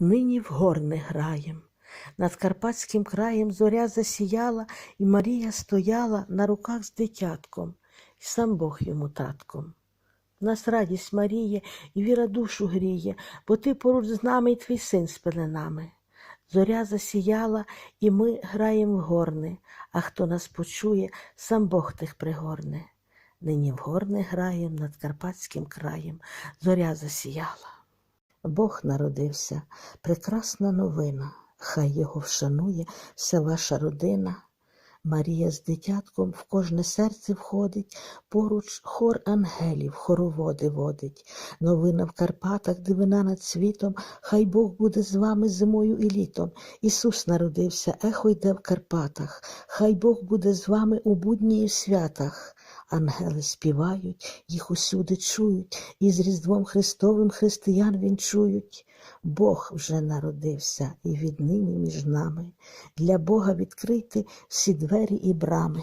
Нині в горне граєм. Над Карпатським краєм зоря засіяла, і Марія стояла на руках з дитятком, і сам Бог йому татком. Нас радість Маріє, і віра душу гріє, бо ти поруч з нами, і твій син з пеленами. Зоря засіяла, і ми граєм в горне, а хто нас почує, сам Бог тих пригорне. Нині в горне граєм над Карпатським краєм, зоря засіяла. Бог народився, прекрасна новина, хай його вшанує вся ваша родина. Марія з дитятком в кожне серце входить, поруч хор ангелів, хороводи водить. Новина в Карпатах, дивина над світом, хай Бог буде з вами зимою і літом. Ісус народився, ехо йде в Карпатах, хай Бог буде з вами у будні і святах. Ангели співають, їх усюди чують, і з Різдвом Христовим християн вінчують. Бог вже народився, і віднині між нами. Для Бога відкрити всі двері і брами.